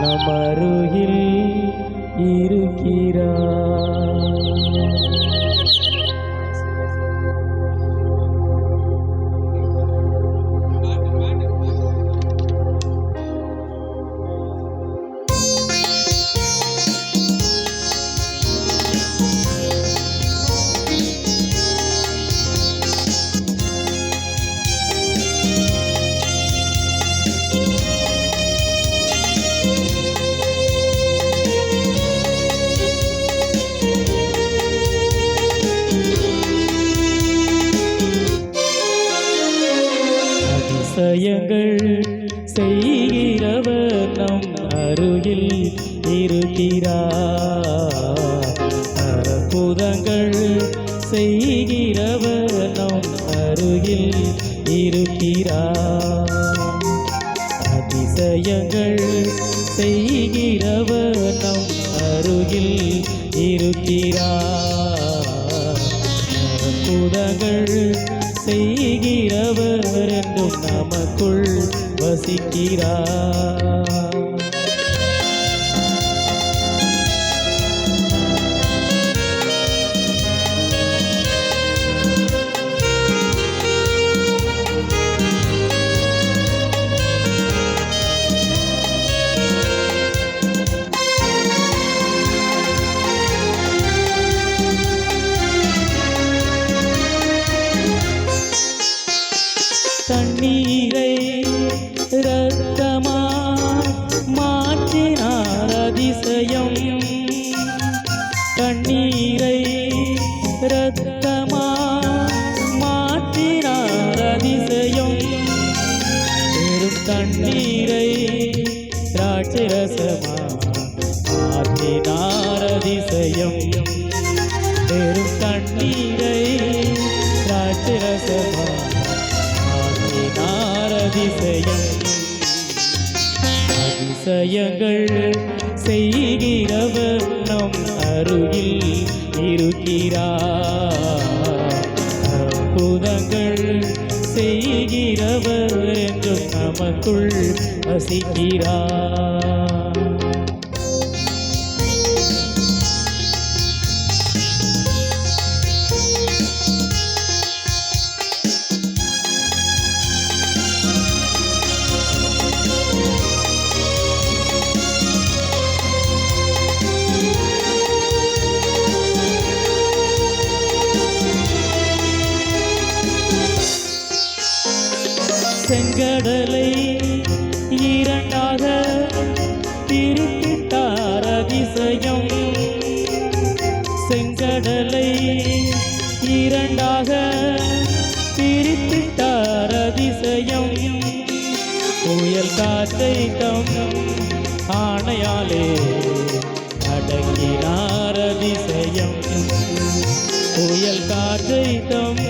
நமருகில் இருக்கிறார். அதிசயங்கள் செய்கிறவர் நம் அருகில் இருக்கிறார் அற்புதங்கள் செய்கிறவர் நம் அருகில் இருக்கிறார் அதிசயங்கள் செய்கிறவர் நம் அருகில் இருக்கிறார் அற்புதங்கள் செய்கிறவர் என்றும் நமக்குள் வசிக்கிறார். தண்ணீரை திராட்சரசமா மாற்றினார் பெரும் தண்ணீரை திராட்சரசமா மாற்றினார் அதிசயங்கள் செய்கிறவர் நம் அருகில் இருக்கிறார். அற்புதங்கள் செய்கிறவர் என்றும் நமக்குள் வசிக்கிறார். செங்கடலை இரண்டாக பிரித்திட்டார் அதிசயம். செங்கடலை இரண்டாக பிரித்திட்டார் அதிசயம். புயல் காற்றை தம் ஆணையாலே அடங்கினார் அதிசயம். புயல் காற்றை தம்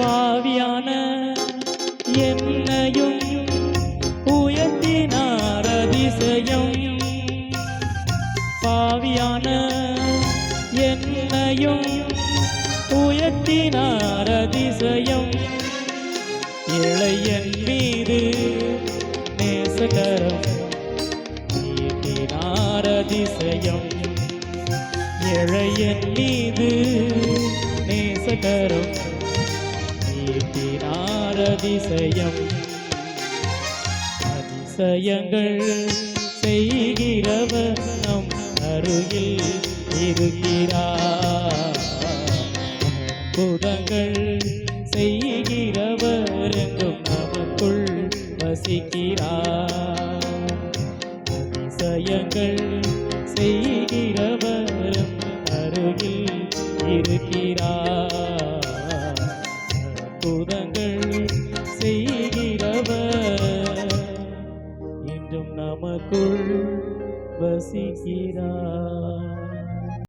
பாவியான என்னையும் உயர்த்தினார் அதிசயம். பாவியான என்னையும் உயர்த்தினார் அதிசயம். இளையன் மீது நேசகரம் நீட்டினார் அதிசயம். இளையன் மீது நேசகரம் நீட்டினார் அதிசயம் அதிசயங்கள் செய்கிறவர் நம் அருகில் இருக்கிறார். அற்புதங்கள் செய்கிறவர் எங்கும் நமக்குள் வசிக்கிறார். அதிசயங்கள் செய்கிறவர் அருகில் இருக்கிறார். அற்புதங்கள்